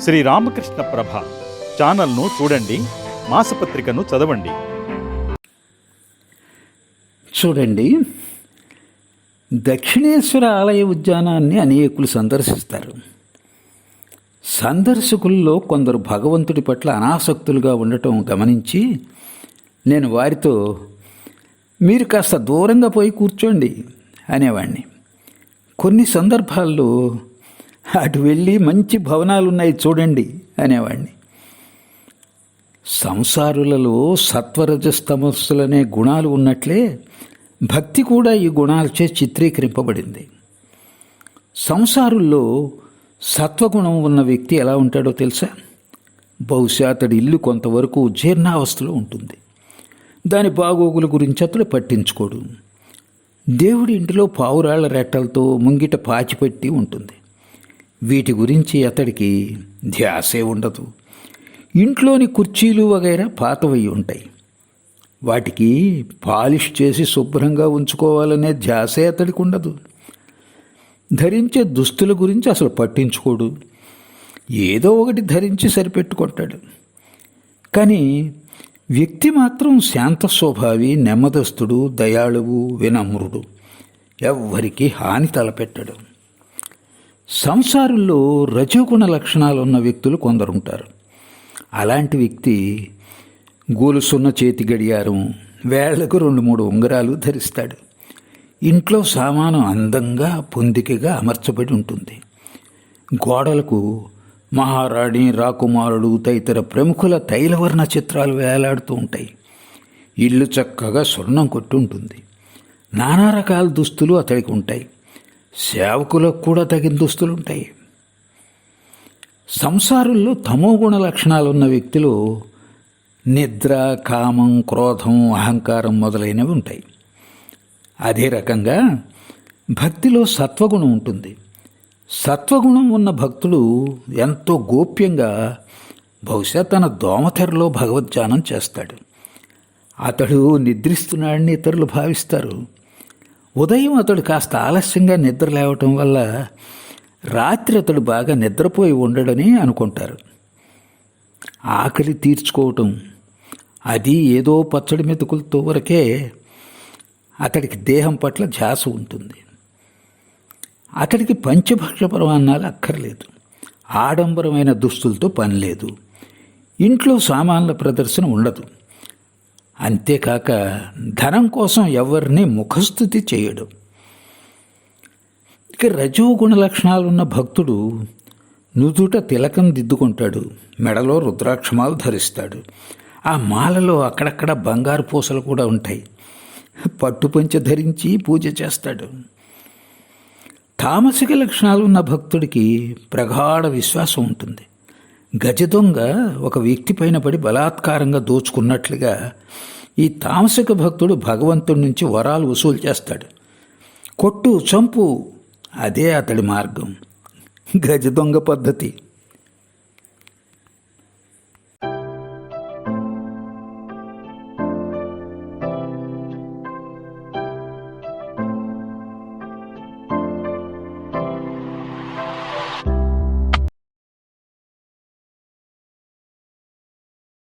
శ్రీ రామకృష్ణ ప్రభ ఛానల్ను చూడండి మాసపత్రికను చదవండి. చూడండి దక్షిణేశ్వర ఆలయ ఉద్యానాన్ని అనేకులు సందర్శిస్తారు. సందర్శకుల్లో కొందరు భగవంతుడి పట్ల అనాసక్తులుగా ఉండటం గమనించి నేను వారితో మీరు కాస్త దూరంగా పోయి కూర్చోండి అనేవాడిని కొన్ని సందర్భాల్లో అటు వెళ్ళి మంచి భవనాలు ఉన్నాయి చూడండి అనేవాడిని సంసారులలో సత్వరజస్తమస్సులనే గుణాలు ఉన్నట్లే భక్తి కూడా ఈ గుణాలచే చిత్రీకరింపబడింది. సంసారుల్లో సత్వగుణం ఉన్న వ్యక్తి ఎలా ఉంటాడో తెలుసా? బహుశా అతడి ఇల్లు కొంతవరకు జీర్ణావస్థలో ఉంటుంది. దాని బాగోగుల గురించి అతడు పట్టించుకోడు. దేవుడి ఇంటిలో పావురాళ్ళ రెట్టలతో ముంగిట పాచిపెట్టి ఉంటుంది. వీటి గురించి అతడికి ధ్యాసే ఉండదు. ఇంట్లోని కుర్చీలు వగైరా పాతవయ్యి ఉంటాయి. వాటికి పాలిష్ చేసి శుభ్రంగా ఉంచుకోవాలనే ధ్యాసే అతడికి ఉండదు. ధరించే దుస్తుల గురించి అసలు పట్టించుకోడు. ఏదో ఒకటి ధరించి సరిపెట్టుకుంటాడు. కానీ వ్యక్తి మాత్రం శాంత స్వభావి నెమ్మదస్తుడు దయాళువు వినమ్రుడు. ఎవ్వరికీ హాని తలపెట్టడు. సంసారుల్లో రజోగుణ లక్షణాలు ఉన్న వ్యక్తులు కొందరుంటారు. అలాంటి వ్యక్తి గోలుసున్న చేతి గడియారం వేళ్ళకు రెండు మూడు ఉంగరాలు ధరిస్తాడు. ఇంట్లో సామాను అందంగా పొందికగా అమర్చబడి ఉంటుంది. గోడలకు మహారాణి రాకుమారుడు తదితర ప్రముఖుల తైలవర్ణ చిత్రాలు వేలాడుతూ ఉంటాయి. ఇల్లు చక్కగా స్వర్ణం కొట్టి ఉంటుంది నానా రకాల దుస్తులు అతడికి ఉంటాయి. సేవకులకు కూడా తగిన దుస్తులు ఉంటాయి సంసారుల్లో తమోగుణ లక్షణాలు ఉన్న వ్యక్తులు నిద్ర కామం క్రోధం అహంకారం మొదలైనవి ఉంటాయి. అదే రకంగా భక్తిలో సత్వగుణం ఉంటుంది. సత్వగుణం ఉన్న భక్తుడు ఎంతో గోప్యంగా బహుశా తన దోమతెరలో భగవద్ధ్యానం చేస్తాడు. అతడు నిద్రిస్తున్నాడని ఇతరులు భావిస్తారు. ఉదయం అతడు కాస్త ఆలస్యంగా నిద్ర లేవటం వల్ల రాత్రి అతడు బాగా నిద్రపోయి ఉండడని అనుకుంటారు. ఆకలి తీర్చుకోవటం అది ఏదో పచ్చడి మెతుకులతో వరకే అతడికి దేహం పట్ల ధ్యాస ఉంటుంది. అతడికి పంచభక్ష పరమాన్నాలు అక్కర్లేదు. ఆడంబరమైన దుస్తులతో పని లేదు. ఇంట్లో సామాన్ల ప్రదర్శన ఉండదు. అంతేకాక ధనం కోసం ఎవరిని ముఖస్థుతి చేయడు. ఇక రజోగుణ లక్షణాలు ఉన్న భక్తుడు నుదుట తిలకం దిద్దుకుంటాడు. మెడలో రుద్రాక్షమాలు ధరిస్తాడు. ఆ మాలలో అక్కడక్కడ బంగారు పూసలు కూడా ఉంటాయి. పట్టుపంచ ధరించి పూజ చేస్తాడు. తామసిక లక్షణాలు ఉన్న భక్తుడికి ప్రగాఢ విశ్వాసం ఉంటుంది. గజ దొంగ ఒక వ్యక్తి పైన పడి బలాత్కారంగా దోచుకున్నట్లుగా ఈ తామసిక భక్తుడు భగవంతుడి నుంచి వరాలు వసూలు చేస్తాడు. కొట్టు చంపు అదే అతడి మార్గం. గజ దొంగ పద్ధతి.